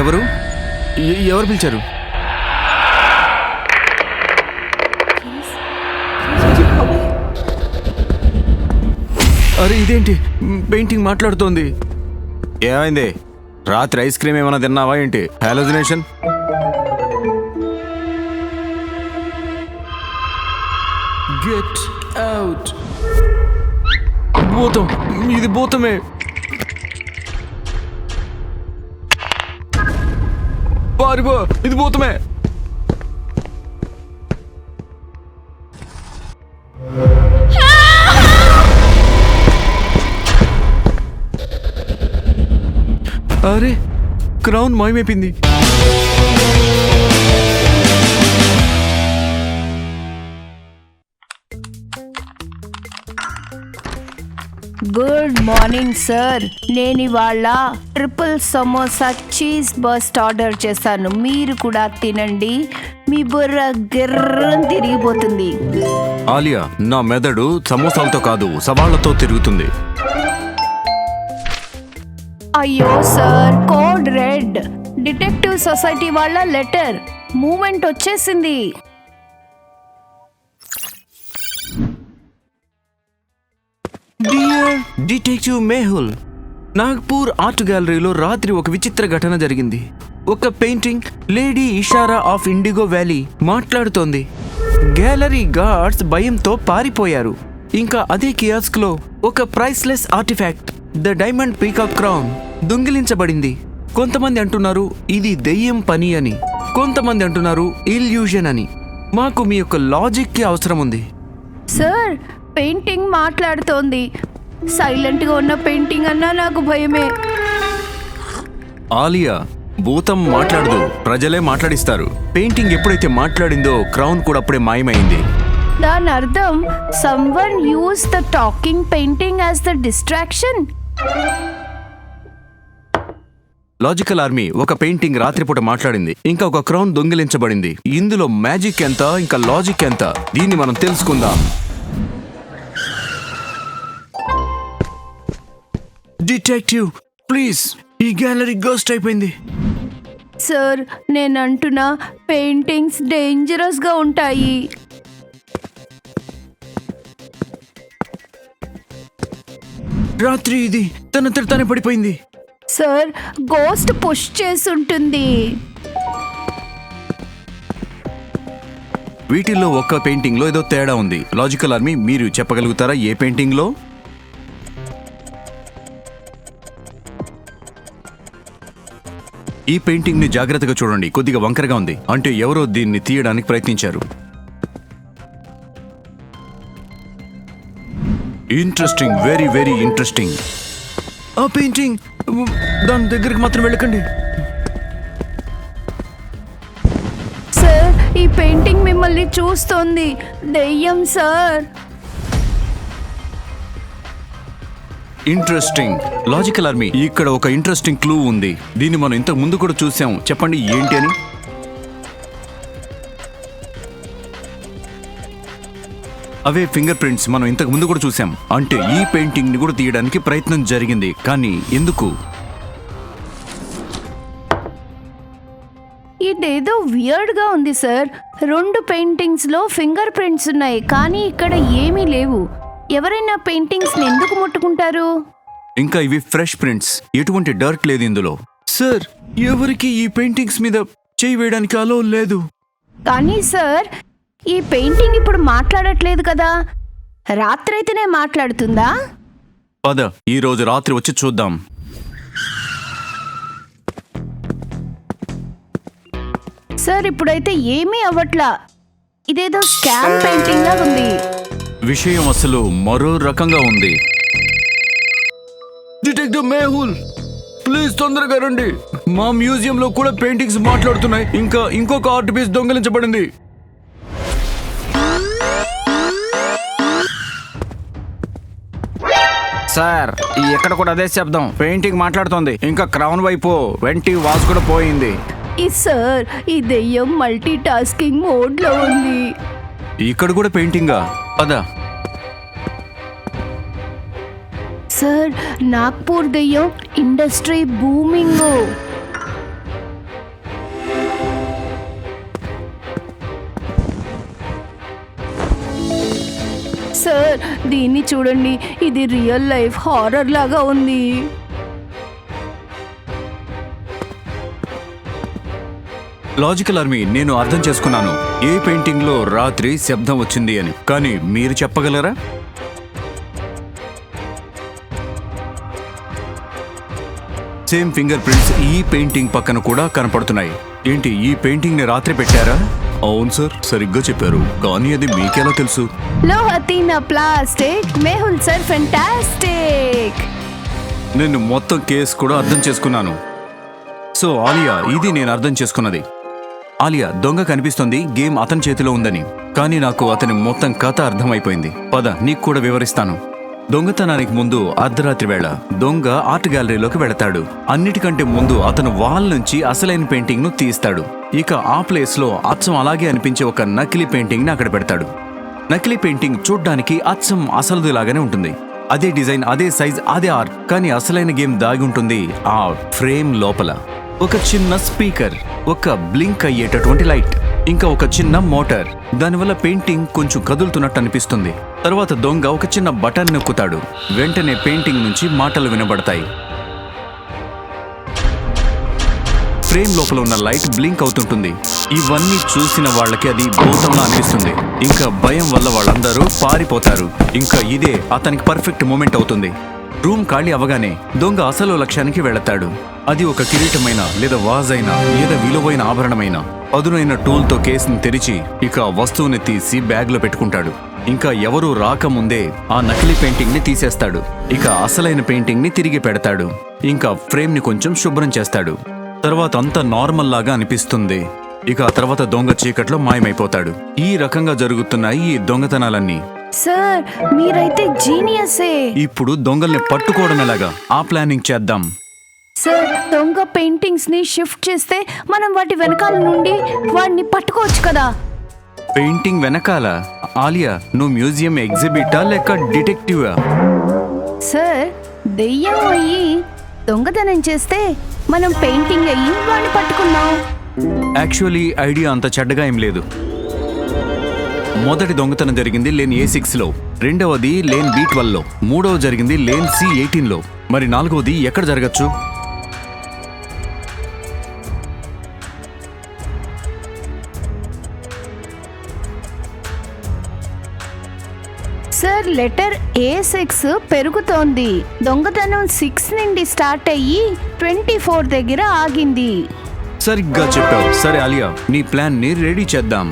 ఎవరు? ఎవరు పిలిచారు? అరే ఇదేంటి? పెయింటింగ్ మాట్లాడుతోంది. ఏమైంది రాత్రి ఐస్ క్రీమ్ ఏమైనా తిన్నావా ఏంటి? హాలోజినేషన్ గెట్ అవుట్ భూతం. ఇది భూతమే. పారిపో ఇది భూతమే. అరే క్రౌన్ మాయమైపోయింది. Good morning sir. నేను ఇవాళ triple samosa cheese burst order చేశాను. మీరు కూడా తినండి. మీ బుర్ర గిర్రం తిరిగిపోతుంది. ఆలియా నా మెదడు సమోసాలతో కాదు సవాళ్ళతో తిరుగుతుంది. అయ్యో sir code red. Detective society వాళ్ళ లెటర్. మూమెంట్ వచ్చేసింది. Dear detective Mehul Nagpur art గ్యాలరీలో రాత్రి ఒక విచిత్ర ఘటన జరిగింది. ఒక painting lady Ishara of indigo valley మాట్లాడుతోంది. గ్యాలరీ గార్డ్స్ భయంతో పారిపోయారు. ఇంకా అదే కియాస్క్లో ఒక priceless artifact the diamond peacock crown దొంగిలించబడింది. కొంతమంది అంటున్నారు ఇది దెయ్యం పని అని. కొంతమంది అంటున్నారు ఇల్యూజన్ అని. మాకు మీ యొక్క లాజిక్కి అవసరం ఉంది. సార్ పెయింటింగ్ మాట్లాడుతోంది. సైలెంట్గా ఉన్న పెయింటింగ్ అన్నా నాకు భయమే. ఆలియా భూతం మాట్లాడదు ప్రజలే మాట్లాడిస్తారు. పెయింటింగ్ ఎప్పుడైతే మాట్లాడిందో క్రౌన్ కూడా అప్పుడే మాయమైంది. దాని అర్థం someone use the talking painting as the distraction logical army ఒక పెయింటింగ్ రాత్రిపూట మాట్లాడింది. ఇంకా ఒక క్రౌన్ దొంగిలించబడింది. ఇందులో మ్యాజిక్ ఎంత ఇంకా లాజిక్ ఎంత? దీన్ని మనం తెలుసుకుందాం. డిటెక్టివ్ ప్లీజ్ ఈ గ్యాలరీ గోస్ట్ అయిపోయింది. సార్ నేను అంటున్నా పెయింటింగ్స్ డేంజరస్గా ఉంటాయి. రాత్రి ఇది తనంతట తానే పడిపోయింది. సార్ గోస్ట్ పుష్ చేసుంటుంది వీటిల్లో ఒక్క పెయింటింగ్లో ఏదో తేడా ఉంది. లాజికల్ ఆర్మీ మీరు చెప్పగలుగుతారా ఏ పెయింటింగ్ ఈ పెయింటింగ్ని జాగ్రత్తగా చూడండి. కొద్దిగా వంకరగా ఉంది. అంటే ఎవరో దీన్ని తీయడానికి ప్రయత్నించారు. ఇంట్రెస్టింగ్ వెరీ వెరీ ఇంట్రెస్టింగ్ ఆ పెయింటింగ్ దాని దగ్గరికి మాత్రం వెళ్ళకండి. సార్ ఈ పెయింటింగ్ మిమ్మల్ని చూస్తోంది. దెయ్యం సార్. ఇంట్రెస్టింగ్ లాజికల్ ఆర్మీ ఇక్కడ ఒక ఇంట్రెస్టింగ్ క్లూ ఉంది. దీన్ని మనం ఇంతకు ముందు కూడా చూసాం. చెప్పండి ఏంటి అని? అవే ఫింగర్ ప్రింట్స్ మనం ఇంతకు ముందు కూడా చూసాం. అంటే ఈ పెయింటింగ్ని కూడా తీయడానికి ప్రయత్నం జరిగింది. కానీ ఎందుకు? ఇదేదో వియర్డ్గా ఉంది సార్ రెండు పెయింటింగ్స్లో ఫింగర్ ప్రింట్స్ ఉన్నాయి. కానీ ఇక్కడ ఏమీ లేవు. ఎవరైనా పెయింటింగ్స్ ఎందుకు ముట్టుకుంటారు? ఇంకా ఇవి ఫ్రెష్ ప్రింట్స్. ఎటువంటి డర్ట్ లేదు ఇందులో. సార్ ఎవరికి ఈ పెయింటింగ్స్ మీద చేయి వేయడానికి అలో లేదు. కానీ సార్ ఈ పెయింటింగ్ ఇప్పుడు మాట్లాడట్లేదు కదా. రాత్రైతేనే మాట్లాడుతుందా? పద ఈ రోజు రాత్రి వచ్చి చూద్దాం. సార్ ఇప్పుడైతే ఏమీ అవ్వట్లా. ఇదేదో స్కామ్ పెయింటింగ్ లాగా ఉంది విషయం అసలు మరో రకంగా ఉంది. డిటెక్టివ్ మేహుల్ ప్లీజ్ తొందరగా రండి. మా మ్యూజియం లో కూడా పెయింటింగ్స్ మాట్లాడుతున్నాయి. ఇంకా ఇంకొక ఆర్ట్ పీస్ దొంగిలించబడింది. సార్ ఈ ఎక్కడ కూడా అదే శబ్దం. పెయింటింగ్ మాట్లాడుతోంది. ఇంకా క్రౌన్ వైపు వెంటి వాస్ కూడా పోయింది. ఈ సార్ ఈ దెయ్యం మల్టీ టాస్కింగ్ మోడ్లో ఉంది. ఇక్కడ కూడా పెయింటింగా? అదా సార్ నాగ్పూర్ దెయ్యం ఇండస్ట్రీ బూమింగ్. సార్ దీన్ని చూడండి. ఇది రియల్ లైఫ్ హారర్ లాగా ఉంది. లాజికల్ ఆర్మీ నేను అర్థం చేసుకున్నాను. ఏ పెయింటింగ్లో రాత్రి శబ్దం వచ్చింది అని. కానీ మీరు చెప్పగలరా? సేమ్ ఫింగర్ ప్రింట్స్ ఈ పెయింటింగ్ పక్కన కూడా కనపడుతున్నాయి. ఏంటి ఈ పెయింటింగ్ని రాత్రి పెట్టారా? అవును సార్ సరిగ్గా చెప్పారు. కానీ అది మీకెలా తెలుసు? లోహతీన ప్లాస్టిక్ మెహుల్ సార్ ఫెంటాస్టిక్. నేను మొత్తం కేసు కూడా అర్థం చేసుకున్నాను. సో ఆలియా ఇది నేను అర్థం చేసుకున్నది. ఆలియా దొంగ కనిపిస్తుంది గేమ్ అతని చేతిలో ఉందని. కానీ నాకు అతని మొత్తం కథ అర్థమైపోయింది. పద నీకు కూడా వివరిస్తాను. దొంగతనానికి ముందు అర్ధరాత్రి వేళ దొంగ ఆర్ట్ గ్యాలరీలోకి వెళతాడు. అన్నిటికంటే ముందు అతను వాల్ నుంచి అసలైన పెయింటింగ్ను తీస్తాడు. ఇక ఆ ప్లేస్లో అచ్చం అలాగే అనిపించే ఒక నకిలీ పెయింటింగ్ని అక్కడ పెడతాడు. నకిలీ పెయింటింగ్ చూడ్డానికి అచ్చం అసలుదిలాగానే ఉంటుంది. అదే డిజైన్ అదే సైజ్ అదే ఆర్ట్ కానీ అసలైన గేమ్ దాగి ఉంటుంది ఆ ఫ్రేమ్ లోపల. ఒక చిన్న స్పీకర్ ఒక బ్లింక్ అయ్యేటటువంటి లైట్ ఇంకా ఒక చిన్న మోటార్. దానివల్ల పెయింటింగ్ కొంచెం కదులుతున్నట్టు అనిపిస్తుంది. తర్వాత దొంగ ఒక చిన్న బటన్ నొక్కుతాడు. వెంటనే పెయింటింగ్ నుంచి మాటలు వినబడతాయి. ఫ్రేమ్ లోపల ఉన్న లైట్ బ్లింక్ అవుతుంటుంది. ఇవన్నీ చూసిన వాళ్ళకి అది భూతంలా అనిపిస్తుంది. ఇంకా భయం వల్ల వాళ్ళందరూ పారిపోతారు. ఇంకా ఇదే అతనికి పర్ఫెక్ట్ మూమెంట్ అవుతుంది. రూమ్ ఖాళీ అవగానే దొంగ అసలు లక్ష్యానికి వెళతాడు. అది ఒక కిరీటమైన లేదా వాజ్ అయినా లేదా విలువైన ఆభరణమైన. పదునైన టూల్తో కేసుని తెరిచి ఇక వస్తువుని తీసి బ్యాగ్లో పెట్టుకుంటాడు. ఇంకా ఎవరూ రాకముందే ఆ నకిలీ పెయింటింగ్ని తీసేస్తాడు. ఇక అసలైన పెయింటింగ్ని తిరిగి పెడతాడు. ఇంకా ఫ్రేమ్ని కొంచెం శుభ్రం చేస్తాడు. తర్వాత అంతా నార్మల్ లాగా అనిపిస్తుంది. ఇక ఆ తర్వాత దొంగ చీకట్లో మాయమైపోతాడు. ఈ రకంగా జరుగుతున్నాయి ఈ దొంగతనాలన్నీ. సార్ మీరైతే జీనియసే. ఇప్పుడు దొంగల్ని పట్టుకోవడం ఎలాగా? ఆ ప్లానింగ్ చేద్దాం. సార్ దొంగ పెయింటింగ్స్ని షిఫ్ట్ చేస్తే మనం వాటి వెనకాల నుండి వాడిని పట్టుకోవచ్చు కదా? పెయింటింగ్ వెనకాల? ఆలియా నువ్వు మ్యూజియం ఎగ్జిబిటా లేక డిటెక్టివా? సార్ దెయ్యం అయ్యి దొంగతనం చేస్తే మనం పెయింటింగ్ అయ్యి వాడిని పట్టుకున్నాం యాక్చువల్లీ ఐడియా అంత చెడ్డగా ఏం లేదు. మొదటి దొంగతనం జరిగింది లేన్ ఏ సిక్స్లో. రెండవది లేన్ బి ట్వెల్వ్లో. మూడవ జరిగింది లేన్ సి ఎయిటీన్లో. మరి నాలుగవది ఎక్కడ జరగచ్చు? లెటర్ ఏ సిక్స్ పెరుగుతోంది. దొంగతనం సిక్స్ నుండి స్టార్ట్ అయ్యి ట్వంటీ ఫోర్ దగ్గర ఆగింది. సరిగ్గా చెప్పావు. సరే ఆలియా నీ ప్లాన్ని రెడీ చేద్దాం.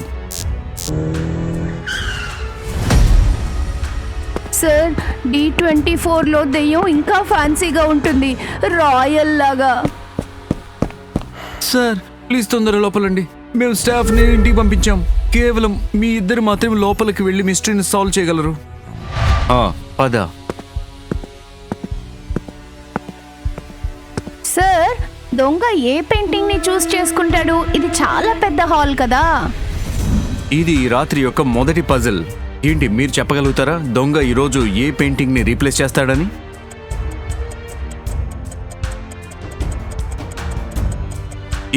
సార్ డి ట్వంటీ ఫోర్లో దెయ్యం ఇంకా ఫ్యాన్సీగా ఉంటుంది. రాయల్ లాగా. సార్ ప్లీజ్ తొందర లోపలండి. మేము స్టాఫ్ని ఇంటికి పంపించాం. కేవలం మీ ఇద్దరు మాత్రం లోపలికి వెళ్ళి మిస్టరీని సాల్వ్ చేయగలరు. పద. సార్ దొంగ ఏ పెయింటింగ్ని చూస్ చేసుకుంటాడు? ఇది చాలా పెద్ద హాల్ కదా. ఇది ఈ రాత్రి యొక్క మొదటి పజిల్. ఏంటి మీరు చెప్పగలుగుతారా దొంగ ఈరోజు ఏ పెయింటింగ్ని రీప్లేస్ చేస్తాడని?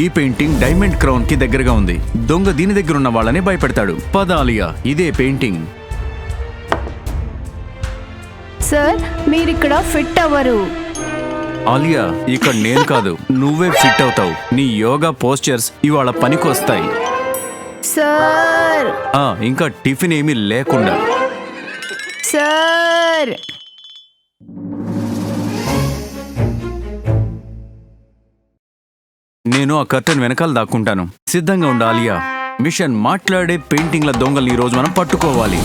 ఈ పెయింటింగ్ డైమండ్ క్రౌన్కి దగ్గరగా ఉంది. దొంగ దీని దగ్గర ఉన్న వాళ్ళని భయపెడతాడు. పద ఆలియా ఇదే పెయింటింగ్. సార్ మీరు ఇక్కడ ఫిట్ అవ్వరు. ఆలియా ఇక్కడ నేను కాదు నువ్వే ఫిట్ అవుతావు. నీ యోగా పోస్చర్స్ ఇవాళ పనికొస్తాయి. సార్. ఆ, ఇంకా టిఫిన్ ఏమీ లేకుండా. సార్. నేను ఆ కర్టన్ వెనకాల దాక్కుంటాను. సిద్ధంగా ఉండు ఆలియా. మిషన్ మాట్లాడే పెయింటింగ్ల దొంగల్ని ఈ రోజు మనం పట్టుకోవాలి.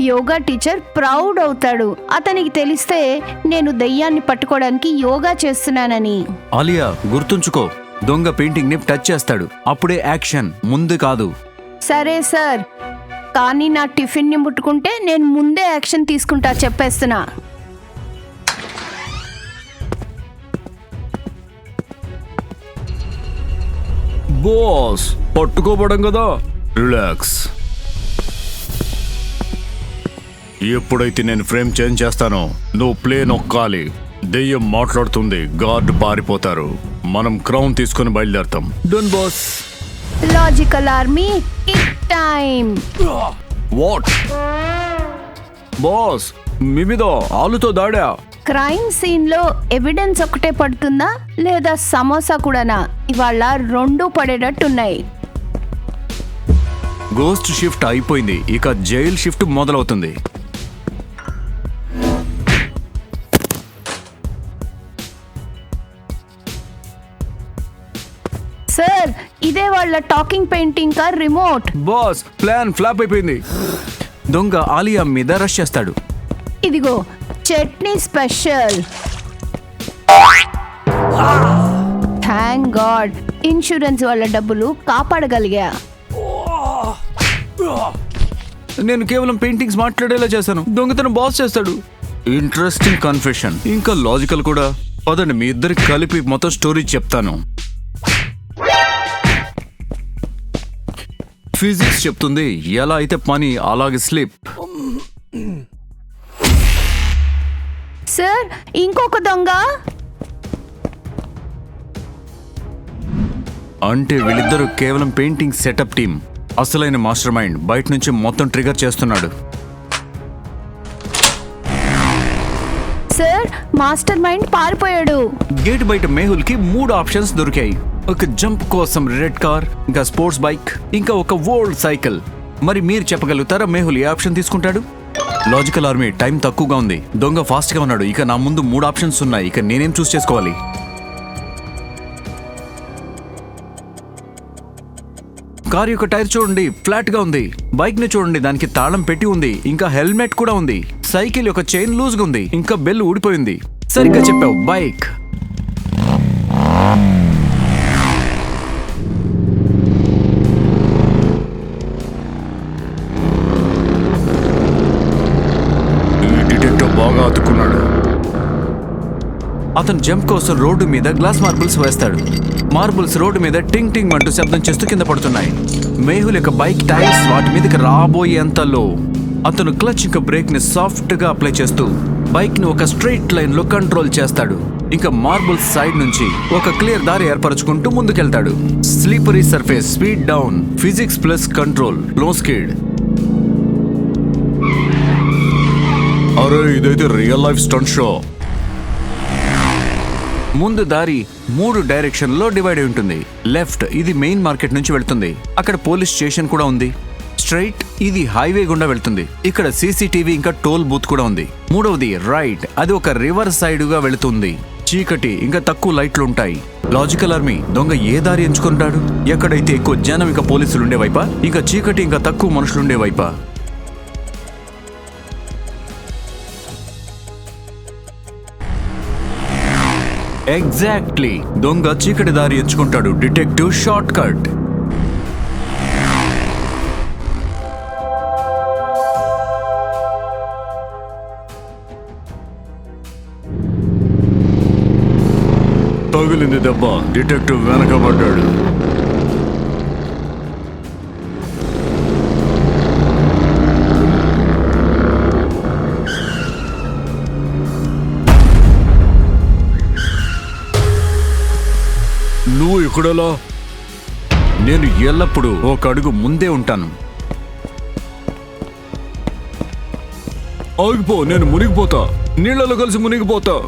యోగా టీచర్ ప్రౌడ్ అవుతాడు. అతనికి తెలిస్తే నేను దయ్యాన్ని పట్టుకోవడానికి యోగా చేస్తున్నానని. ఆలియా గుర్తుంచుకో. దొంగ పెయింటింగ్ని టచ్ చేస్తాడు. అప్పుడే యాక్షన్ ముందు కాదు. సరే సార్. కానీ నా టిఫిన్ని ముట్టుకుంటే నేను ముందే యాక్షన్ తీసుకుంటా చెప్పేస్తున్నా. బాస్ పట్టుకోబడం కదా. రిలాక్స్. ఎప్పుడైతే నేను ఫ్రేమ్ చేంజ్ చేస్తానో నువ్వు ప్లే నొక్కాలి. దెయ్యం మాట్లాడుతుంది గార్డ్ పారిపోతారు. మనం క్రౌన్ తీసుకుని బయలుదేరతాం. Don boss logical army kick time what boss మీ మీద ఆలుతో దాడా? క్రైమ్ సీన్లో ఎవిడెన్స్ ఒకటే పడుతుందా? లేదా సమోసా కూడానా? ఇవాళ రెండు పడేటట్టున్నాయి. గోస్ట్ షిఫ్ట్ అయిపోయింది. ఇక జైల్ షిఫ్ట్ మొదలవుతుంది. వాళ్ళ talking painting car remote. Boss plan flop అయిపోయింది. దొంగ ఆలియా మీద రష్ చేస్తాడు. ఇదిగో chutney special. Thank God insurance వాళ్ళ డబ్బులు కాపాడగలిగా. నేను కేవలం పెయింటింగ్స్ మాట్లాడేలా చేశాను. దొంగతనం బాస్ చేస్తాడు. ఇంట్రెస్టింగ్ కన్ఫెషన్ ఇంకా లాజికల్ కూడా. పదండి మీ ఇద్దరికి కలిపి మొత్తం స్టోరీ చెప్తాను. ఫిజిక్స్ చెప్తుంది. ఎలా అయితే పని అలాగే స్లిప్. సార్ ఇంకొక దొంగ? అంటే వీళ్ళిద్దరూ కేవలం పెయింటింగ్ సెటప్ టీం అసలైన మాస్టర్ మైండ్ బయట నుంచి మొత్తం ట్రిగర్ చేస్తున్నాడు. సార్ మాస్టర్ మైండ్ పారిపోయాడు. గేట్ బయట మేహుల్కి మూడు ఆప్షన్స్ దొరికాయి. ఒక జంప్ కోసం రెడ్ కార్ ఇంకా స్పోర్ట్స్ బైక్ ఇంకా ఒక ఓల్డ్ సైకిల్. మరి మీరు చెప్పగలుగుతారా మేహుల్ ఏ ఆప్షన్ తీసుకుంటాడు? లాజికల్ ఆర్మీ టైం తక్కువగా ఉంది. దొంగ ఫాస్ట్గా ఉన్నాడు. ఇక నా ముందు మూడు ఆప్షన్స్ ఉన్నాయి. ఇక నేనేం చూస్ చేసుకోవాలి? కార్ యొక్క టైర్ చూడండి ఫ్లాట్గా ఉంది. బైక్ని చూడండి దానికి తాళం పెట్టి ఉంది. ఇంకా హెల్మెట్ కూడా ఉంది. సైకిల్ యొక్క చైన్ లూజ్గా ఉంది. ఇంకా బెల్ ఊడిపోయింది. సరిగ్గా చెప్పావు. బైక్. అతను జంప్ కోసం రోడ్డు మీద గ్లాస్ మార్బుల్స్ వేస్తాడు. మార్బుల్స్ రోడ్డు మీద టింగ్ టింగ్ అంటూ శబ్దం చేస్తూ కింద పడుతున్నాయి. మేహుల్ యొక్క బైక్ టైర్స్ వాటి మీదకి రాబోయేంతలో అతను క్లచ్ ఇంకా బ్రేక్ని సాఫ్ట్గా అప్లై చేస్తూ బైక్ని ఒక స్ట్రైట్ లైన్లో కంట్రోల్ చేస్తాడు. ఇంకా మార్బుల్స్ సైడ్ నుంచి ఒక క్లియర్ దారి ఏర్పరచుకుంటూ ముందుకెళ్తాడు. Slippery surface speed down physics plus కంట్రోల్లో స్పీడ్. అరే ఇదైతే రియల్ లైఫ్ స్టంట్ షో. ముందు దారి మూడు డైరెక్షన్లో డివైడ్ అయి ఉంటుంది. లెఫ్ట్ ఇది మెయిన్ మార్కెట్ నుంచి వెళ్తుంది. అక్కడ పోలీస్ స్టేషన్ కూడా ఉంది. స్ట్రైట్ ఇది హైవే గుండా వెళ్తుంది. ఇక్కడ సీసీటీవీ ఇంకా టోల్ బూత్ కూడా ఉంది. మూడవది రైట్ అది ఒక రివర్ సైడ్గా వెళుతుంది. చీకటి ఇంకా తక్కువ లైట్లు ఉంటాయి. లాజికల్ ఆర్మీ దొంగ ఏ దారి ఎంచుకుంటాడు? ఎక్కడైతే ఎక్కువ జనం ఇంకా పోలీసులు ఉండే వైపా ఇంకా చీకటి ఇంకా తక్కువ మనుషులుండే వైపా ఎగ్జాక్ట్లీ దొంగ చీకటి దారి ఎంచుకుంటాడు డిటెక్టివ్ షార్ట్ కట్ తగిలింది దెబ్బ. డిటెక్టివ్ వెనకబడ్డాడు. నువ్వు నేను ఎల్లప్పుడూ ఒక అడుగు ముందే ఉంటాను. ఆగిపో నేను మునిగిపోతా. నీళ్ళలో కలిసి మునిగిపోతా.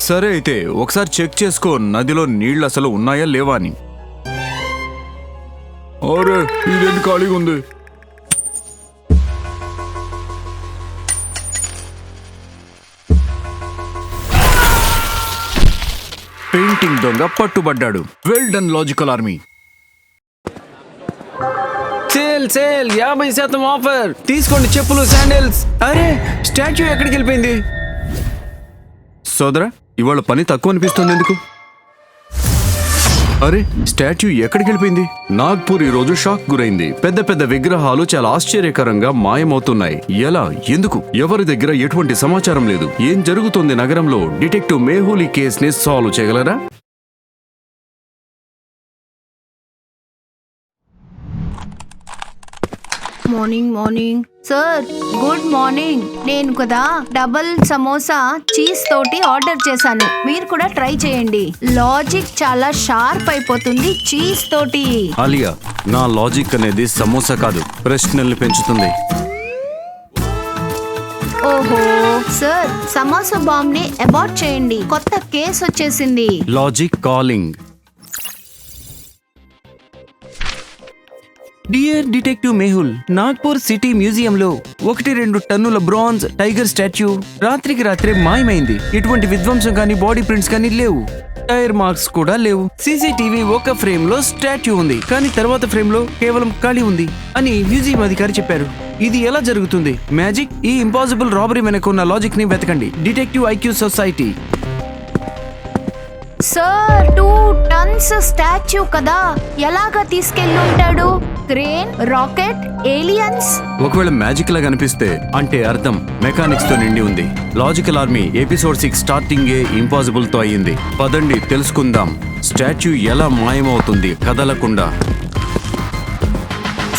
సరే అయితే ఒకసారి చెక్ చేసుకో నదిలో నీళ్ళు అసలు ఉన్నాయా లేవా అని. అరే ఇదేంటి ఖాళీగా ఉంది? పెయింటింగ్ దొంగ పట్టుబడ్డాడు. Well done logical army. Sale sale యాభై శాతం ఆఫర్. తీసుకోండి చెప్పులు శాండిల్స్. అరే స్టాచ్యూ ఎక్కడికి వెళ్ళిపోయింది సోదరా ఇవాళ పని తక్కువ అనిపిస్తుంది ఎందుకు? అరే స్టాచ్యూ ఎక్కడికి వెళ్ళిపోయింది? నాగ్పూర్ ఈ రోజు షాక్ గురైంది. పెద్ద పెద్ద విగ్రహాలు చాలా ఆశ్చర్యకరంగా మాయమవుతున్నాయి. ఎలా? ఎందుకు? ఎవరి దగ్గర ఎటువంటి సమాచారం లేదు? ఏం జరుగుతుంది నగరంలో? డిటెక్టివ్ మేహూలి కేస్ని సాల్వ్ చేయగలరా? Morning morning. Sir good morning. నేను కదా డబల్ సమోసా చీజ్ తోటి ఆర్డర్ చేశాను. మీరు కూడా ట్రై చేయండి. లాజిక్ చాలా షార్ప్ అయిపోతుంది చీజ్ తోటి. ఆలియా నా లాజిక్ అనేది సమోసా కాదు ప్రశ్నల్ని పెంచుతుంది. ఓహో సార్ సమోసా బాంబ్ని అబార్ట్ చేయండి. కొత్త కేసు వచ్చేసింది. Logic calling. Dear detective Mehul Nagpur city మ్యూజియంలో ఒకటి రెండు టన్నుల బ్రాంజ్ టైగర్ స్టాచ్యూ రాత్రికి రాత్రే మాయమైంది. ఎటువంటి విధ్వంసం కానీ బాడీ ప్రింట్స్ కానీ లేవు. టైర్ మార్క్స్ కూడా లేవు. సీసీటీవీ ఒక ఫ్రేమ్లో స్టాచ్యూ ఉంది. కానీ తర్వాత ఫ్రేమ్లో కేవలం ఖాళీ ఉంది అని మ్యూజియం అధికారి చెప్పారు. ఇది ఎలా జరుగుతుంది? మ్యాజిక్ ఈ ఇంపాసిబుల్ రాబరీ వెనక ఉన్న లాజిక్ని వెతకండి. Detective IQ society. Sir two tons statue కదా. ఎలాగా తీసుకెళ్ళి ఉంటాడు? Crane rocket aliens? ఒకవేళ మ్యాజిక్ లా కనిపిస్తే అంటే అర్థం. మెకానిక్స్తో నిండి ఉంది. Logical army episode six starting ఏ ఇంపాసిబుల్తో అయ్యింది పదండి తెలుసుకుందాం. స్టాచ్యూ ఎలా మాయమవుతుంది? కదలకుండా.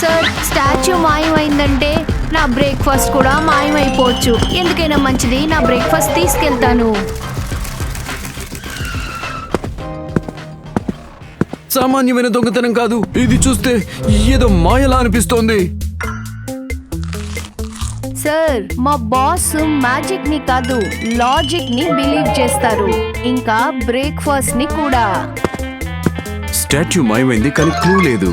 సార్ స్టాచ్యూ మాయమైందంటే నా బ్రేక్ఫాస్ట్ కూడా మాయమైపోవచ్చు. ఎందుకైనా మంచిది నా బ్రేక్ఫాస్ట్ తీసుకెళ్తాను. సామాన్యమైన దొంగతనం కాదు. ఇది చూస్తే ఏదో మాయలా అనిపిస్తోంది. సార్ మా బాస్ మ్యాజిక్ని కాదు లాజిక్ని బిలీవ్ చేస్తారు. ఇంకా బ్రేక్ఫాస్ట్ని కూడా. స్టాచ్యూ మాయమైంది కానీ క్లూ లేదు.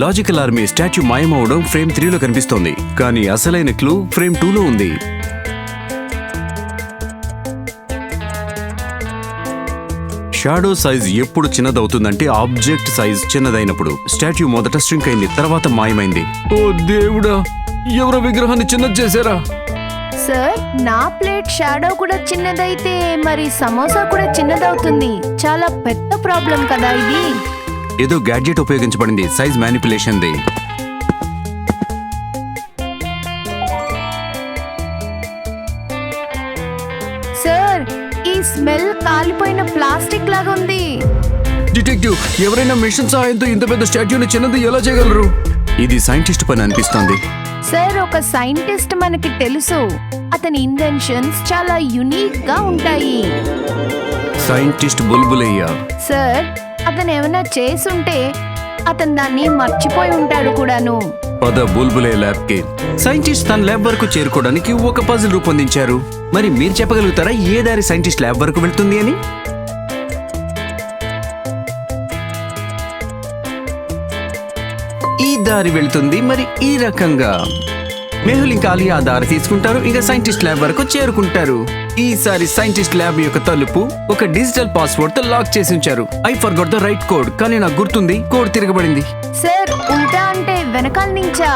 లాజికల్ ఆర్మీ స్టాచ్యూ మాయమవడం ఫ్రేమ్ త్రీలో కనిపిస్తోంది. కానీ అసలైన క్లూ ఫ్రేమ్ టూలో ఉంది. షాడో సైజ్ ఎప్పుడు చిన్నదవుతుందంటే ఆబ్జెక్ట్ సైజ్ చిన్నదైనప్పుడు. స్టాచ్యూ మొదట స్ట్రింక్ అయింది తర్వాత మాయమైంది. ఓ దేవుడా ఎవరో విగ్రహాన్ని చిన్నది చేశారా? సార్ నా ప్లేట్ షాడో కూడా చిన్నదైతే మరి సమోసా కూడా చిన్నదవుతుంది. చాలా పెద్ద ప్రాబ్లం కదా ఇది. ఏదో గ్యాడ్జెట్ ఉపయోగించబడింది సైజ్ మ్యానిపులేషన్ది ఎవరైనా మిషన్ సహాయంతో ఇంత పెద్ద స్టాట్యూని చిన్నది ఎలా చేయగలరు? ఇది సైంటిస్ట్ పని అనిపిస్తోంది. సార్ ఒక సైంటిస్ట్ మనకి తెలుసు. అతని ఇన్వెన్షన్స్ చాలా యునిక్గా ఉంటాయి. సైంటిస్ట్ బుల్బులయ్యా. సార్ అతను ఏమైనా చేసుంటే అతను దాన్ని మర్చిపోయి ఉంటాడు కూడాను. పద బుల్బులే ల్యాబ్కి సైంటిస్ట్ తన ల్యాబ్ వరకు చేరుకోవడానికి ఒక పజిల్ రూపొందించారు. మరి మీరు చెప్పగలుగుతారా ఏ దారి సైంటిస్ట్ ల్యాబ్ వరకు వెళ్తుంది అని? దారి వెళ్తుంది మరి ఈ రకంగా. మెహుల్ ఇంకా అలియా ఆ దారి తీసుకుంటారు ఇంకా సైంటిస్ట్ ల్యాబ్ వరకు చేరుకుంటారు. ఈసారి సైంటిస్ట్ ల్యాబ్ యొక్క తలుపు ఒక డిజిటల్ పాస్వర్డ్తో లాక్ చేసి ఉంచారు. I forgot the right code కానీ నాకు గుర్తుంది కోడ్ తిరగబడింది. సార్ ఉల్టా అంటే వెనకాల నుంచా?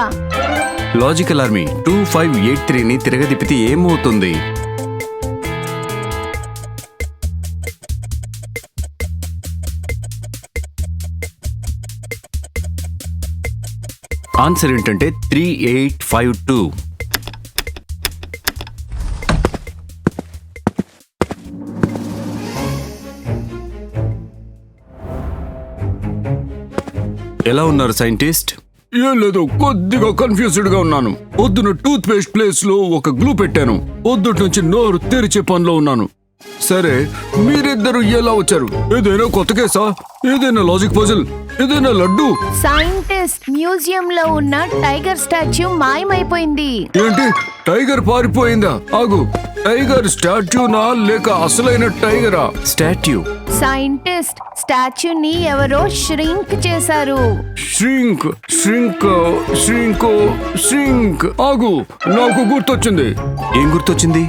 Logical army two five eight త్రీని తిరగదిప్పితే ఏమవుతుంది? ఆన్సర్ ఏంటంటే త్రీ ఎయిట్ ఫైవ్ టూ. ఎలా ఉన్నారు సైంటిస్ట్? ఏం లేదు కొద్దిగా కన్ఫ్యూజ్డ్గా ఉన్నాను. పొద్దున టూత్ పేస్ట్ ప్లేస్లో ఒక గ్లూ పెట్టాను. పొద్దుటి నుంచి నోరు తెరిచే పనిలో ఉన్నాను. సరే మీరిద్దరు ఎలా వచ్చారు? ఏదైనా కొత్త కేసా ఏదైనా లాజిక్ పజిల్? ఏదైనా లడ్డు? సైంటిస్ట్ మ్యూజియం లో ఉన్న టైగర్ స్టాచ్యూ మాయమైపోయింది. ఏంటి? టైగర్ పారిపోయిందా? ఆగు. టైగర్ స్టాట్యూనా లేక అసలైన టైగరా? స్టాట్యూ సైంటిస్ట్ స్టాచ్యూని ఎవరో ష్రింక్ చేశారు. శ్రింక్ శ్రింక్ శ్రింక్ శ్రింక్ ఆగు. నాకు గుర్తొచ్చింది. ఏం గుర్తొచ్చింది?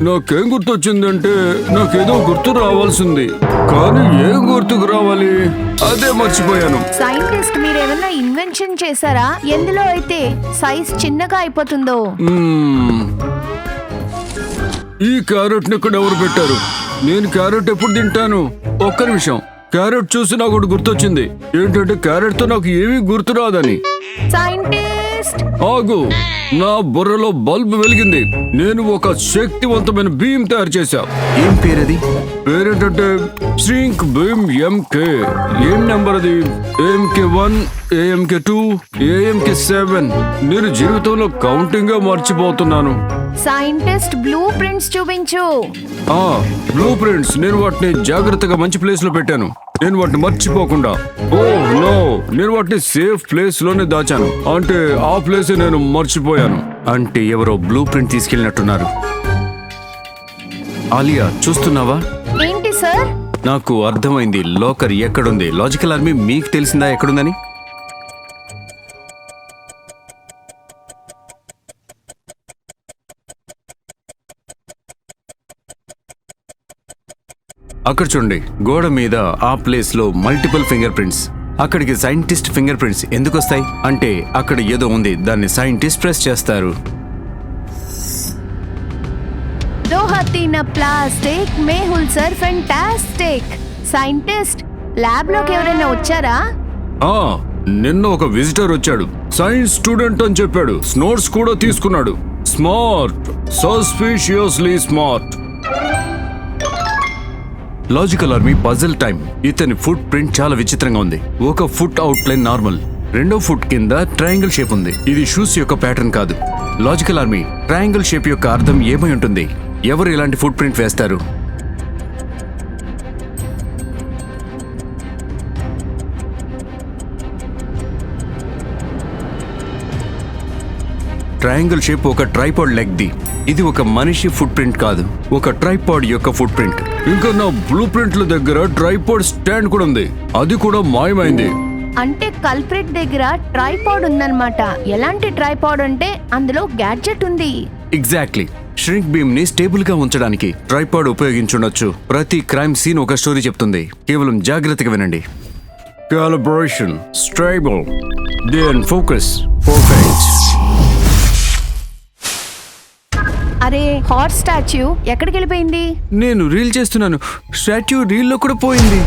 నాకేం గుర్తొచ్చిందంటే నాకేదో గుర్తు రావాల్సింది. కానీ ఏం గుర్తుకు రావాలి? అదే మర్చిపోయాను. సైంటిస్ట్ మీరేమన్నా ఇన్వెన్షన్ చేశారా? ఎందులో అయితే సైజ్ చిన్నగా అయిపోతుందో? మ్మ్. ఈ క్యారెట్ని ఇక్కడ ఎవరు పెట్టారు? నేను క్యారెట్ ఎప్పుడు తింటాను? ఒక్క నిమిషం. క్యారెట్ చూసి నాకు ఒకటి గుర్తొచ్చింది. ఏంటంటే క్యారెట్తో నాకు ఏమీ గుర్తు రాదని. సైంటిస్ట్ ఆగు. నా బుర్రలో బల్బ్ వెలిగింది. నేను ఒక శక్తివంతమైన భీమ్ తయారు చేశా. ఏం పేరది? పేరేంటంటే శ్రీంక్ భీమ్ ఎంకే ఏం నెంబర్ అది AMK one AMK two AMK seven నేను జీవితంలో కౌంటింగ్ మర్చిపోతున్నాను. సైంటిస్ట్ బ్లూ ప్రింట్స్ చూపించు. ఆ బ్లూ ప్రింట్స్ నేను వాటిని జాగ్రత్తగా మంచి ప్లేస్లో పెట్టాను. నేను వాటిని మర్చిపోకుండా. Oh no. నేను వాటిని సేఫ్ ప్లేస్లోనే దాచాను. అంటే ఆ ప్లేస్ నేను మర్చిపోయాను. అంటే ఎవరో బ్లూ ప్రింట్ తీసుకెళ్ళినట్టున్నారు. ఆలియా చూస్తున్నావా? ఏంటి సార్? నాకు అర్థమైంది లోకర్ ఎక్కడుంది? లాజికల్ ఆర్మీ మీకు తెలిసిందా ఎక్కడుందని? అక్కడ చూడండి గోడ మీద ఆ ప్లేస్లో మల్టిపుల్ ఫింగర్ ప్రింట్స్ అక్కడికి సైంటిస్ట్ ఫింగర్ ప్రింట్స్ ఎందుకు వస్తాయి అంటే అక్కడ ఏదో ఉంది దాన్ని సైంటిస్ట్ ప్రెస్ చేస్తారు. Plastic Mehul sir fantastic. Scientist ల్యాబ్లోకి ఎవరైనా వచ్చారా? ఆ నిన్న ఒక విజిటర్ వచ్చాడు. సైన్స్ స్టూడెంట్ అని చెప్పాడు. స్నోట్స్ కూడా తీసుకున్నాడు. Smart suspiciously smart. Logical army puzzle time. ఇతని ఫుట్ ప్రింట్ చాలా విచిత్రంగా ఉంది. ఒక ఫుట్ అవుట్ లైన్ నార్మల్. రెండో ఫుట్ కింద ట్రయాంగిల్ షేప్ ఉంది. ఇది షూస్ యొక్క ప్యాటర్న్ కాదు. లాజికల్ ఆర్మీ ట్రయాంగిల్ షేప్ యొక్క అర్థం ఏమై ఉంటుంది? ఎవరు ఇలాంటి ఫుట్ ప్రింట్ వేస్తారు? ట్రయాంగిల్ షేప్ ఒక ట్రైపాడ్ లెగ్ ది ఇది ఒక మనిషి ఫుట్ ప్రింట్ కాదు. ఒక ట్రైపాడ్ యొక్క ఫుట్ ప్రింట్. ఇంకా నా బ్లూ ప్రింట్ల దగ్గర ట్రైపాడ్ స్టాండ్ కూడా ఉంది. అది కూడా మాయమైంది. అంటే కల్ప్రిట్ దగ్గర ట్రైపాడ్ ఉందన్నమాట. ఎలాంటి ట్రైపాడ్ అంటే అందులో గ్యాడ్జెట్ ఉంది. ఎగ్జాక్ట్లీ ష్రింక్ బీమ్ని స్టేబుల్గా ఉంచడానికి ట్రైపాడ్ ఉపయోగించుండొచ్చు. ప్రతి క్రైమ్ సీన్ ఒక స్టోరీ చెప్తుంది. కేవలం జాగ్రత్తగా వినండి. Calibration stable then focus perfect అరే హాట్ స్టాచ్యూ ఎక్కడికి వెళ్ళిపోయింది? నేను రీల్ చేస్తున్నాను. స్టాచ్యూ రీల్లో కూడా పోయింది.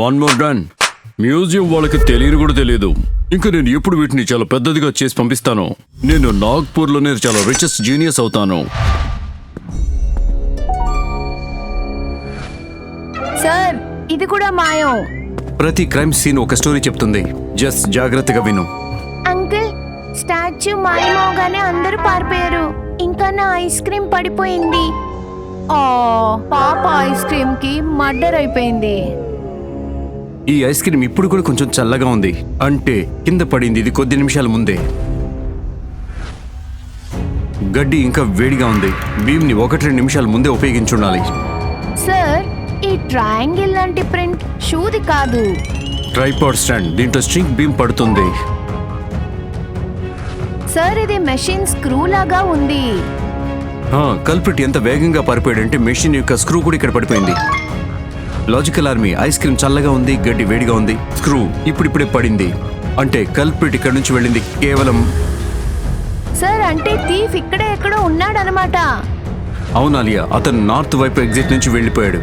వన్ మోర్ డన్ మ్యూజియం వాళ్ళకి తెలియని కూడా తెలియదు. ఇంకా నేను ఎప్పుడు వీటిని చాలా పెద్దదిగా చేసి పంపిస్తాను. నేను నాగ్పూర్లోనే చాలా రిచెస్ట్ జీనియస్ అవుతాను. సార్ ఇది కూడా మాయం. ప్రతి క్రైమ్ సీన్ ఒక స్టోరీ చెప్తుంది. జస్ట్ జాగ్రత్తగా విను. అంకుల్ స్టాచ్యూ మాయమవగానే అందరూ పారిపోయారు. ఇంకా నా ఐస్ క్రీమ్ పడిపోయింది. ఆ పాప ఐస్ క్రీమ్కి మర్డర్ అయిపోయింది. ఈ ఐస్ క్రీమ్ ఇప్పుడు కూడా కొంచెం చల్లగా ఉంది. అంటే కింద పడింది ఇది కొద్ది నిమిషాల ముందే. గడ్డి ఇంకా వేడిగా ఉంది. భీమ్ని ఒకటి రెండు నిమిషాల ముందే ఉపయోగించుండాలి. సార్ ఈ ట్రయాంగిల్ లాంటి ప్రింట్ షూది కాదు. ట్రైపాడ్ స్టాండ్ దీంట్లో స్ట్రింగ్ బీమ్ పడుతుంది. సార్ ఇది మెషిన్ స్క్రూ లాగా ఉంది. కల్పిట్ ఎంత వేగంగా పారిపోయాడంటే మెషిన్ యొక్క స్క్రూ కూడా ఇక్కడ పడిపోయింది. లాజికల్ ఆర్మీ ఐస్ క్రీమ్ చల్లగా ఉంది గడ్డి వేడిగా ఉంది. స్క్రూ ఇప్పుడిప్పుడే పడింది. అంటే కల్పిట్ ఇక్కడ నుంచి వెళ్ళింది కేవలం సార్ అంటే థీఫ్ ఇక్కడే ఎక్కడో ఉన్నాడనమాట. అవునాలియా అతను నార్త్ వైపు ఎగ్జిట్ నుంచి వెళ్ళిపోయాడు.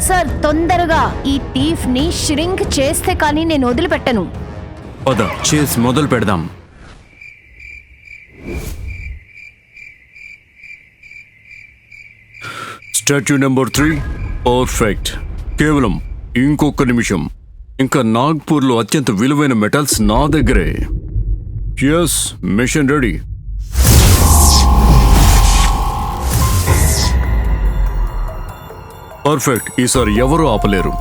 సార్ తొందరగా ఈ థీఫ్ని ష్రింక్ చేస్తే కానీ నేను వదిలిపెట్టను. పద చేస్ మొదలు పెడదాం. Statue number three. పర్ఫెక్ట్. కేవలం ఇంకొక నిమిషం. ఇంకా నాగ్పూర్లో అత్యంత విలువైన మెటల్స్ నా దగ్గరే. ఎస్ మిషన్ రెడీ పర్ఫెక్ట్ ఈసారి ఎవరు ఆపలేరు.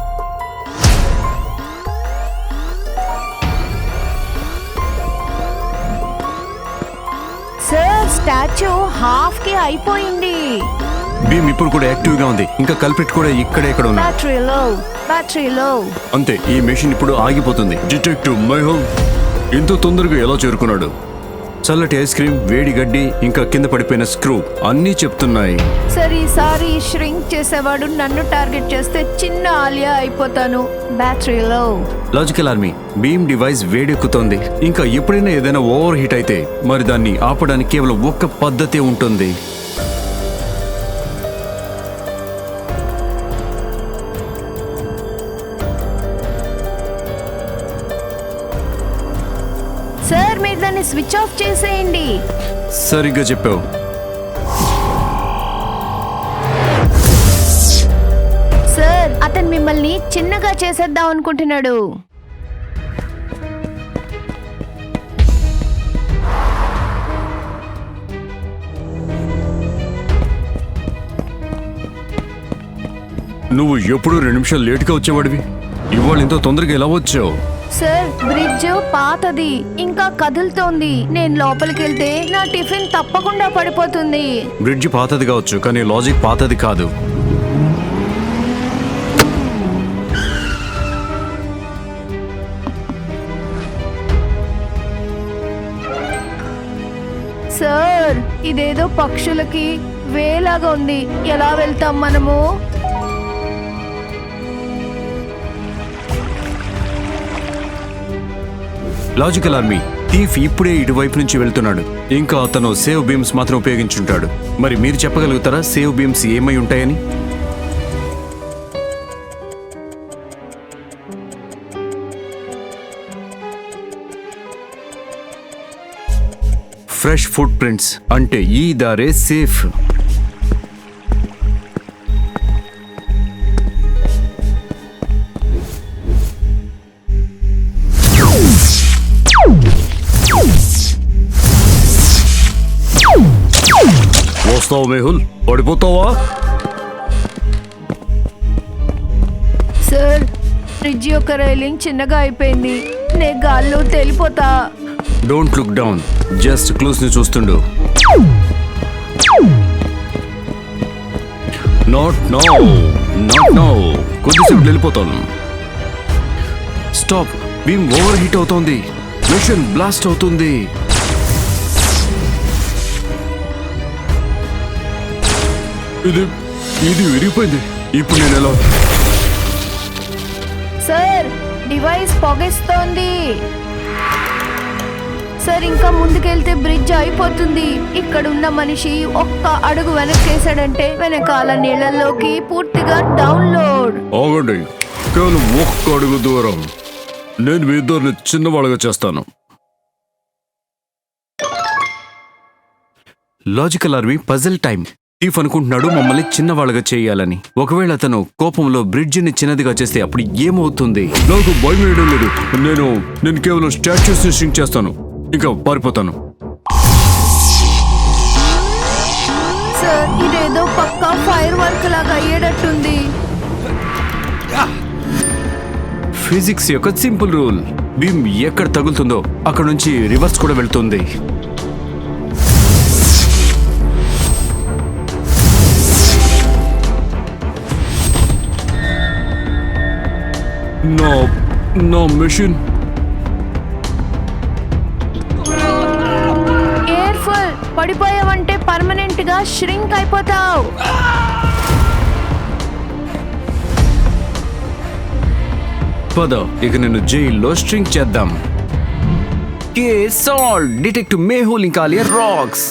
సార్ స్టాచ్యూ హాఫ్కి అయిపోయింది. భీమ్ ఇప్పుడు కూడా యాక్టివ్గా ఉంది. ఇంకా కల్పిట్ కూడా ఇక్కడే ఇక్కడ ఉన్నాడు బ్యాటరీ లో బ్యాటరీ లో అంతే ఈ మెషిన్ ఇప్పుడు ఆగిపోతుంది. డిటెక్టివ్ మైహోల్ ఇంత తొందరగా ఎలా చేరుకున్నాడు? చల్లటి ఐస్ క్రీమ్ వేడి గడ్డి ఇంకా కింద పడిపోయిన స్క్రూ అన్నీ చెప్తున్నాయి. సార్ ఈసారి ష్రింక్ చేసేవాడు నన్ను టార్గెట్ చేస్తే చిన్న ఆలియా అయిపోతాను. Battery low logical army beam device వేడెక్కుతోంది. ఇంకా ఎప్పుడైనా ఏదైనా ఓవర్ హీట్ అయితే మరి దాన్ని ఆపడానికి కేవలం ఒక్క పద్ధతి ఉంటుంది. దాన్ని స్విచ్ ఆఫ్ చేసేయండి. సరిగ్గా చెప్పావు. సార్ అతను మిమ్మల్ని చిన్నగా చేసేద్దాం అనుకుంటున్నాడు. నువ్వు ఎప్పుడు రెండు నిమిషాలు లేట్గా వచ్చేవాడివి. ఇవాళ ఇంత తొందరగా ఎలా వచ్చావు? సార్ బ్రిడ్జ్ పాతది. ఇంకా కదులుతోంది. నేను లోపలికి వెళ్తే నా టిఫిన్ తప్పకుండా పడిపోతుంది. బ్రిడ్జ్ పాతది కావచ్చు కానీ లాజిక్ పాతది కాదు. సార్ ఇదేదో పక్షులకి వేలాగా ఉంది. ఎలా వెళ్తాం మనము? Logical army. థీఫ్ ఇప్పుడే ఇటువైపు నుంచి వెళ్తున్నాడు. ఇంకా అతను సేవ్ బీమ్స్ మాత్రం ఉపయోగించుంటాడు. మరి మీరు చెప్పగలుగుతారా సేవ్ బీమ్స్ ఏమై ఉంటాయని? ఫ్రెష్ ఫుట్ ప్రింట్స్ అంటే ఈ దారే సేఫ్. వస్తావు మేహుల్? పడిపోతావా? సార్ ఫ్రిడ్జ్ యొక్క రైలింగ్ చిన్నగా అయిపోయింది. నే గాల్లో తేలిపోతా. డోంట్ లుక్ డౌన్ జస్ట్ క్లూస్ని చూస్తుండు. నాట్ నో నాట్ నో కొద్దిసేపు వెళ్ళిపోతాను స్టాప్ బీమ్ ఓవర్ హీట్ అవుతోంది. మిషన్ బ్లాస్ట్ అవుతుంది. ఇది ఇది విరిగిపోయింది. ఇప్పుడు నేను ఎలా సార్ డివైస్ పొగేస్తోంది. సార్ ఇంకా ముందుకెళ్తే బ్రిడ్జ్ అయిపోతుంది. ఇక్కడ ఉన్న మనిషి ఒక్క అడుగు వెనక్కేసాడంటే వెనకాల నీళ్ళల్లోకి పూర్తిగా డౌన్లోడ్. ఆగండి. కేవలం ఒక్క అడుగు దూరం. నేను మీ ఇద్దరిని చిన్నవాళ్ళగా చేస్తాను. Logical army puzzle time. Thief అనుకుంటున్నాడు మమ్మల్ని చిన్నవాళ్ళగా చేయాలని. ఒకవేళ అతను కోపంలో బ్రిడ్జిని చిన్నదిగా చేస్తే అప్పుడు ఏమవుతుంది? నాకు భయం వేయడం లేదు. నేను నేను కేవలం స్టాచ్యూస్ని షింక్ చేస్తాను. ఇంకా పారిపోతాను. సార్ ఇదేదో పక్కా ఫైర్ వర్క్ లాగా అయ్యేటట్టుంది. ఫిజిక్స్ యొక్క సింపుల్ రూల్. బీమ్ ఎక్కడ తగులుతుందో అక్కడ నుంచి రివర్స్ కూడా వెళ్తుంది. నా నా మెషిన్ కేర్ఫుల్ పడిపోయావంటే పర్మనెంట్గా ష్రింక్ అయిపోతావు. పద ఇక నేను జైల్లో స్ట్రింగ్ చేద్దాం. కే సాల్ట్ డిటెక్టివ్ మేహుల్ ఇంకా రాక్స్